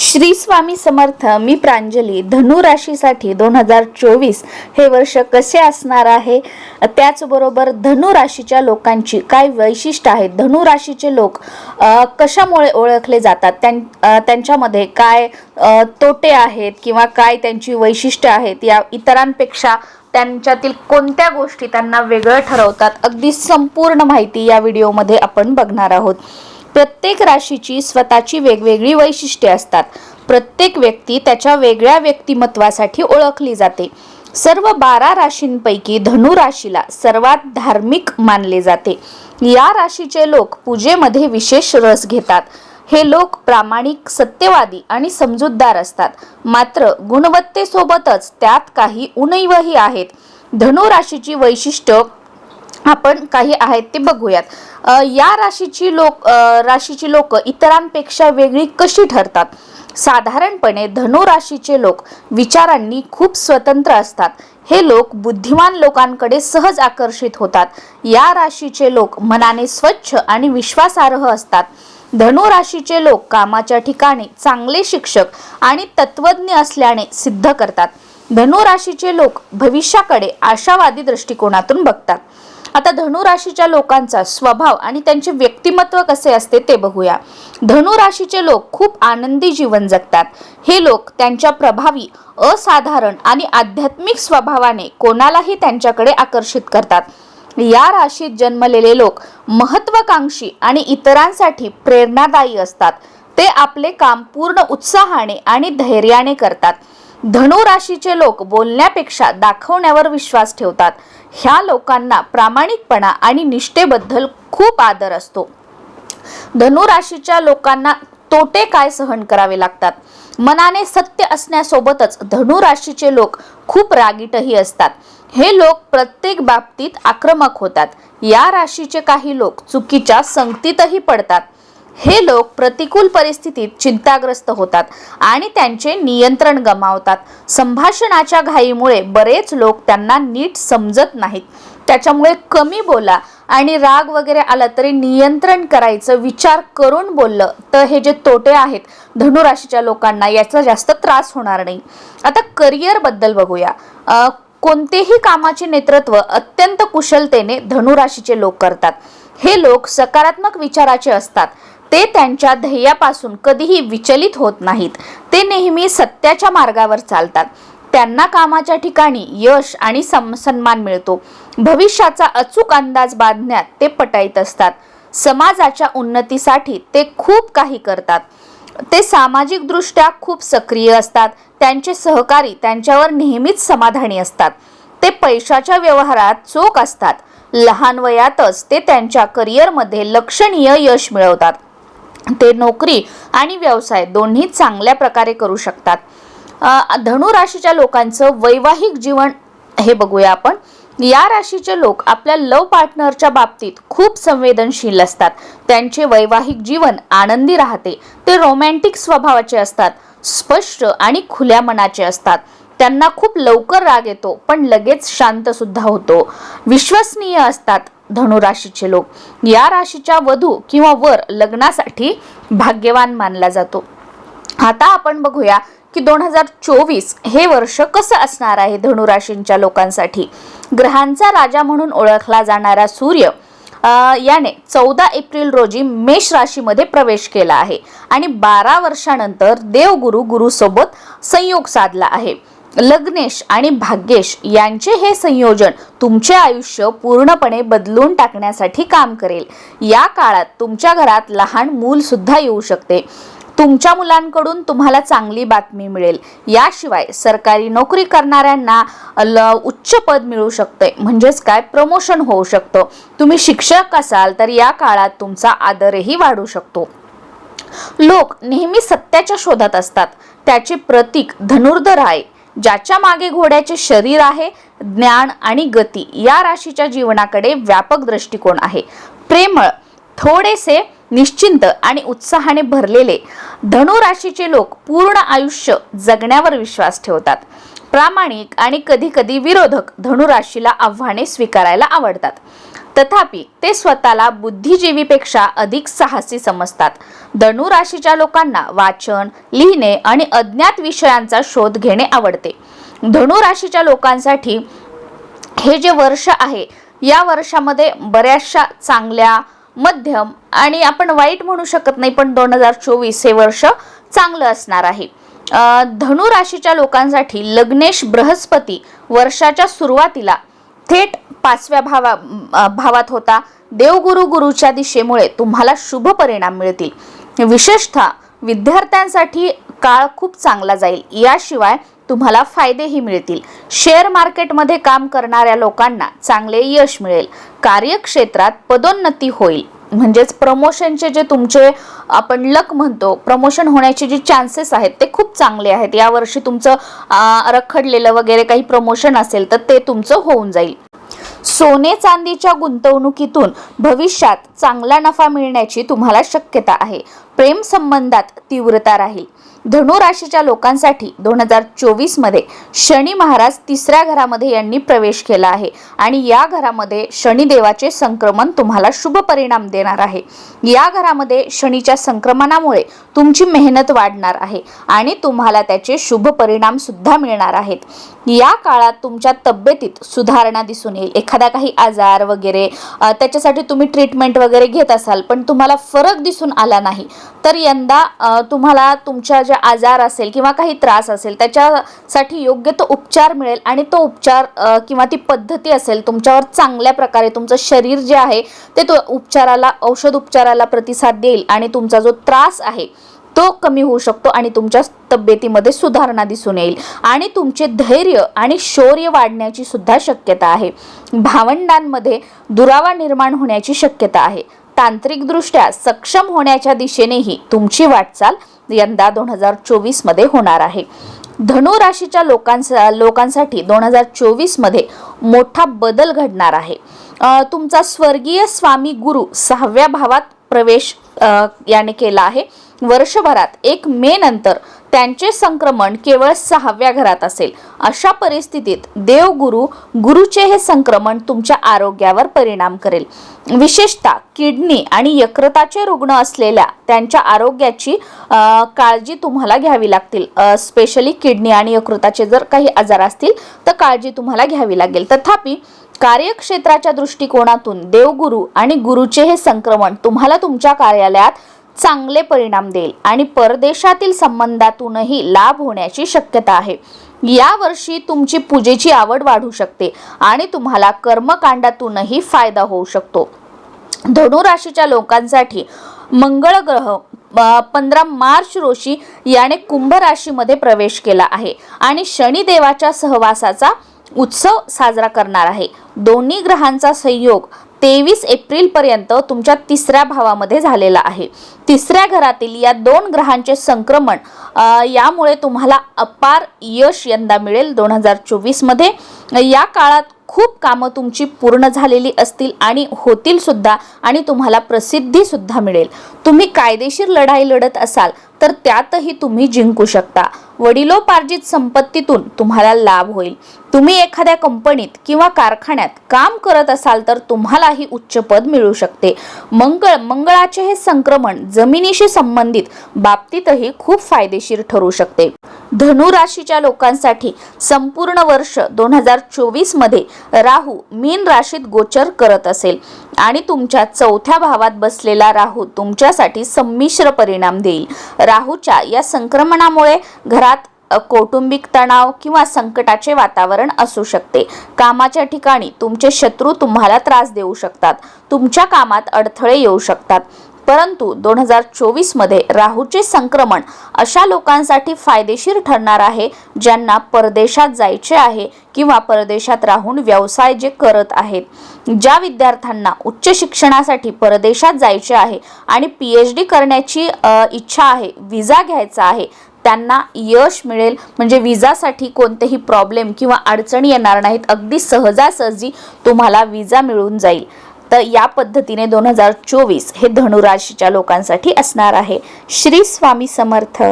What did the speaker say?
श्री स्वामी समर्थ मी प्रांजली. धनु राशीसाठी दोन हजार चोवीस हे वर्ष कसे असणार आहे? त्याचबरोबर धनु राशीच्या लोकांची काय वैशिष्ट्य आहेत? धनु राशीचे लोक कशामुळे ओळखले जातात? त्यां त्यांच्यामध्ये काय तोटे आहेत किंवा काय त्यांची वैशिष्ट्य आहेत? या इतरांपेक्षा त्यांच्यातील कोणत्या गोष्टी त्यांना वेगळं ठरवतात? अगदी संपूर्ण माहिती या व्हिडिओमध्ये आपण बघणार आहोत. प्रत्येक राशीची स्वतःची वेगवेगळी वैशिष्ट्ये असतात. प्रत्येक व्यक्ती त्याच्या वेगळ्या व्यक्तिमत्वासाठी ओळखली जाते. सर्व बारा राशींपैकी धनु राशीला सर्वात धार्मिक मानले जाते. या राशीचे लोक पूजेमध्ये विशेष रस घेतात. हे लोक प्रामाणिक सत्यवादी आणि समजूतदार असतात. मात्र गुणवत्तेसोबतच त्यात काही उणीवही आहेत. धनु राशीची वैशिष्ट्य आपण काही आहेत ते बघूयात. या राशीची लोक राशीची लोक इतरांपेक्षा वेगळी कशी ठरतात? साधारणपणे धनु राशीचे लोक विचारांनी खूप स्वतंत्र असतात. हे लोक बुद्धिमान लोकांकडे सहज आकर्षित होतात. या राशीचे लोक मनाने स्वच्छ आणि विश्वासार्ह असतात. धनु राशीचे लोक कामाच्या ठिकाणी चांगले शिक्षक आणि तत्वज्ञ असल्याने सिद्ध करतात. धनु राशीचे लोक भविष्याकडे आशावादी दृष्टिकोनातून बघतात. आता धनु राशीच्या लोकांचा स्वभाव आणि त्यांचे व्यक्तिमत्व कसे असते ते बघूया. धनु राशीचे लोक खूप आनंदी जीवन जगतात. हे लोक त्यांच्या प्रभावी असाधारण आणि आध्यात्मिक स्वभावाने कोणालाही त्यांच्याकडे आकर्षित करतात. या राशीत जन्मलेले लोक महत्वाकांक्षी आणि इतरांसाठी प्रेरणादायी असतात. ते आपले काम पूर्ण उत्साहाने आणि धैर्याने करतात. धनु राशीचे लोक बोलण्यापेक्षा दाखवण्यावर विश्वास ठेवतात. ह्या लोकांना प्रामाणिकपणा आणि निष्ठेबद्दल खूप आदर असतो. धनु राशीच्या लोकांना तोटे काय सहन करावे लागतात? मनाने सत्य असण्यासोबतच धनु राशीचे लोक खूप रागीटही असतात. हे लोक प्रत्येक बाबतीत आक्रमक होतात. या राशीचे काही लोक चुकीच्या संगतीतही पडतात. हे लोक प्रतिकूल परिस्थितीत चिंताग्रस्त होतात आणि त्यांचे नियंत्रण गमावतात. संभाषणाच्या घाईमुळे बरेच लोक त्यांना नीट समजत नाहीत. त्याच्यामुळे कमी बोला आणि राग वगैरे आला तरी नियंत्रण करायचं विचार करून बोललं तर हे जे तोटे आहेत धनुराशीच्या लोकांना याचा जास्त त्रास होणार नाही. आता करिअरबद्दल बघूया. अं, कोणतेही कामाचे नेतृत्व अत्यंत कुशलतेने धनुराशीचे लोक करतात. हे लोक सकारात्मक विचाराचे असतात. ते त्यांच्या ध्येयापासून कधीही विचलित होत नाहीत. ते नेहमी सत्याच्या मार्गावर चालतात. त्यांना कामाच्या ठिकाणी यश आणि सन्मान मिळतो. भविष्याचा अचूक अंदाज बांधण्यात ते पटाईत असतात. समाजाच्या उन्नतीसाठी ते खूप काही करतात. ते सामाजिकदृष्ट्या खूप सक्रिय असतात. त्यांचे सहकारी त्यांच्यावर नेहमीच समाधानी असतात. ते पैशाच्या व्यवहारात चोख असतात. लहान वयातच ते त्यांच्या करिअरमध्ये लक्षणीय यश मिळवतात. ते नोकरी आणि व्यवसाय दोन्ही चांगल्या प्रकारे करू शकतात. धनु राशीच्या लोकांचं वैवाहिक जीवन हे बघूया आपण. या राशीचे लोक आपल्या लव पार्टनरच्या बाबतीत खूप संवेदनशील असतात. त्यांचे वैवाहिक जीवन आनंदी राहते. ते रोमॅन्टिक स्वभावाचे असतात स्पष्ट आणि खुल्या मनाचे असतात. त्यांना खूप लवकर राग येतो पण लगेच शांत सुद्धा होतो. विश्वसनीय असतात धनुराशीचे लोक. या राशीच्या वधू किंवा वर लग्नासाठी भाग्यवान मानला जातो. आता आपण बघूया की दोन हजार चोवीस हे वर्ष कसं असणार आहे धनुराशींच्या लोकांसाठी. ग्रहांचा राजा म्हणून ओळखला जाणारा सूर्य याने चौदा एप्रिल रोजी मेष राशीमध्ये प्रवेश केला आहे आणि बारा वर्षानंतर देवगुरु गुरुसोबत संयोग साधला आहे. लग्नेश आणि भाग्येश यांचे हे संयोजन तुमचे आयुष्य पूर्णपणे बदलून टाकण्यासाठी काम करेल. या काळात तुमच्या घरात लहान मूल सुद्धा येऊ शकते. तुमच्या मुलांकडून तुम्हाला चांगली बातमी मिळेल. याशिवाय सरकारी नोकरी करणाऱ्यांना ल- उच्च पद मिळू शकते. म्हणजेच काय? प्रमोशन होऊ शकतं. तुम्ही शिक्षक असाल तर या काळात तुमचा आदरही वाढू शकतो. लोक नेहमी सत्याच्या शोधात असतात. त्याचे प्रतीक धनुर्धर आहे. ज्याच्या मागे घोड्याचे शरीर आहे ज्ञान आणि गती या राशीच्या जीवनाकडे व्यापक दृष्टिकोन आहे. प्रेमळ थोडेसे निश्चिंत आणि उत्साहाने भरलेले धनु राशीचे लोक पूर्ण आयुष्य जगण्यावर विश्वास ठेवतात. प्रामाणिक आणि कधी कधी विरोधक धनुराशीला आव्हाने स्वीकारायला आवडतात. तथापि ते स्वतःला बुद्धिजीवीपेक्षा अधिक साहसी समजतात. धनु राशीच्या लोकांना वाचन लिहिणे आणि अज्ञात विषयांचा शोध घेणे आवडते. धनु राशीच्या लोकांसाठी हे जे वर्ष आहे या वर्षामध्ये बऱ्याचशा चांगल्या मध्यम आणि आपण वाईट म्हणू शकत नाही पण दोन हजार चोवीस हे वर्ष चांगलं असणार आहे. धनु राशीच्या लोकांसाठी लग्नेश बृहस्पती वर्षाच्या सुरुवातीला थेट पाचव्या भावा भावात होता. देवगुरु गुरुच्या दिशेमुळे तुम्हाला शुभ परिणाम मिळतील. विशेषतः विद्यार्थ्यांसाठी काळ खूप चांगला जाईल. याशिवाय तुम्हाला फायदेही मिळतील. शेअर मार्केटमध्ये काम करणाऱ्या लोकांना चांगले यश मिळेल. कार्यक्षेत्रात पदोन्नती होईल. म्हणजेच प्रमोशनचे जे तुमचे आपण लक म्हणतो प्रमोशन होण्याचे जे चान्सेस आहेत ते खूप चांगले आहेत. यावर्षी तुमचं रखडलेलं वगैरे काही प्रमोशन असेल तर ते तुमचं होऊन जाईल. सोने चांदीच्या गुंतवणुकीतून भविष्यात चांगला नफा मिळण्याची तुम्हाला शक्यता आहे. प्रेम संबंधात तीव्रता राहील. धनु राशीच्या लोकांसाठी दोन हजार चोवीसमध्ये शनी महाराज तिसऱ्या घरामध्ये यांनी प्रवेश केला आहे. आणि या घरामध्ये शनिदेवाचे संक्रमण तुम्हाला शुभ परिणाम देणार आहे. या घरामध्ये शनीच्या संक्रमणामुळे तुमची मेहनत वाढणार आहे आणि तुम्हाला त्याचे शुभ परिणाम सुद्धा मिळणार आहेत. या काळात तुमच्या तब्येतीत सुधारणा दिसून येईल. एखादा काही आजार वगैरे त्याच्यासाठी तुम्ही ट्रीटमेंट वगैरे घेत असाल पण तुम्हाला फरक दिसून आला नाही तर यंदा तुम्हाला तुमच्या जे आजार असेल किंवा काही त्रास असेल त्याच्यासाठी योग्य तो उपचार मिळेल आणि तो उपचार किंवा ती पद्धती असेल तुमच्यावर चांगल्या प्रकारे तुमचं शरीर जे आहे ते तो उपचाराला औषध उपचाराला प्रतिसाद देईल आणि तुमचा जो त्रास आहे तो कमी होऊ शकतो आणि तुमच्या तब्येतीमध्ये सुधारणा दिसून येईल. आणि तुमचे धैर्य आणि शौर्य वाढण्याची सुद्धा शक्यता आहे. भावंडांमध्ये दुरावा निर्माण होण्याची शक्यता आहे. तांत्रिकदृष्ट्या सक्षम होण्याच्या दिशेनेही तुमची वाटचाल यंदा दोन हजार चोवीसमध्ये होणार आहे. धनु राशीच्या लोकांसा लोकांसाठी दोन हजार चोवीसमध्ये मोठा बदल घडणार आहे. तुमचा स्वर्गीय स्वामी गुरु सहाव्या भावात प्रवेश याने केला आहे. वर्षभरात एक मे नंतर त्यांचे संक्रमण केवळ सहाव्या घरात असेल. अशा परिस्थितीत देवगुरु गुरुचे हे संक्रमण तुमच्या आरोग्यावर परिणाम करेल. विशेषतः किडनी आणि यकृताचे रुग्ण असलेल्या त्यांच्या आरोग्याची काळजी तुम्हाला घ्यावी लागतील. स्पेशली किडनी आणि यकृताचे जर काही आजार असतील तर काळजी तुम्हाला घ्यावी लागेल. तथापि कार्यक्षेत्राच्या दृष्टिकोनातून देवगुरु आणि गुरुचे हे संक्रमण तुम्हाला तुमच्या कार्यालयात चांगले परिणाम देईल आणि परदेशातील संबंधातूनही लाभ होण्याची शक्यता आहे. या वर्षी तुमची पूजेची आवड वाढू शकते आणि तुम्हाला कर्मकांडातूनही फायदा होऊ शकतो. धनुराशीच्या लोकांसाठी मंगळ ग्रह पंधरा मार्च रोजी याने कुंभ राशीमध्ये प्रवेश केला आहे आणि शनिदेवाच्या सहवासाचा उत्सव साजरा करणार आहे. दोन्ही ग्रहांचा संयोग तेवीस एप्रिलपर्यंत तुमच्या तिसऱ्या भावामध्ये झालेला आहे. तिसऱ्या घरातील या दोन ग्रहांचे संक्रमण यामुळे तुम्हाला अपार यश यंदा मिळेल दोन हजार चोवीसमध्ये. या काळात खूप कामं तुमची पूर्ण झालेली असतील आणि होतील सुद्धा आणि तुम्हाला प्रसिद्धीसुद्धा मिळेल. तुम्ही कायदेशीर लढाई लढत असाल तर त्यातही तुम्ही जिंकू शकता. वडिलोपार्जित संपत्तीतून तुम्हाला लाभ होईल. तुम्ही एखाद्या कंपनीत किंवा कारखान्यात काम करत असाल तर तुम्हालाही उच्च पद मिळू शकते. मंगळ मंगळाचे हे संक्रमण जमिनीशी संबंधित बाबतीतही खूप फायदेशीर ठरू शकते. धनु राशीच्या लोकांसाठी संपूर्ण वर्ष दोन हजार चोवीसमध्ये राहू मीन राशीत गोचर करत असेल. आणि तुमच्या चौथ्या भावात बसलेला राहू तुमच्यासाठी संमिश्र परिणाम देईल. राहूच्या या संक्रमणामुळे घरात कौटुंबिक तणाव किंवा संकटाचे वातावरण असू शकते. कामाच्या ठिकाणी तुमचे शत्रू तुम्हाला त्रास देऊ शकतात. तुमच्या कामात अडथळे येऊ शकतात. परंतु दोन हजार चोवीसमध्ये राहूचे संक्रमण अशा लोकांसाठी फायदेशीर ठरणार आहे ज्यांना परदेशात जायचे आहे किंवा परदेशात राहून व्यवसाय जे करत आहेत. ज्या विद्यार्थ्यांना उच्च शिक्षणासाठी परदेशात जायचे आहे आणि पी एच डी करण्याची इच्छा आहे विजा घ्यायचा आहे त्यांना यश मिळेल. म्हणजे विजासाठी कोणतेही प्रॉब्लेम किंवा अडचणी येणार नाहीत. अगदी सहजासहजी तुम्हाला विजा मिळून जाईल. तर या पद्धतीने दोन हजार चोवीस हे धनुराशीच्या लोकांसाठी असणार आहे. श्री स्वामी समर्थ.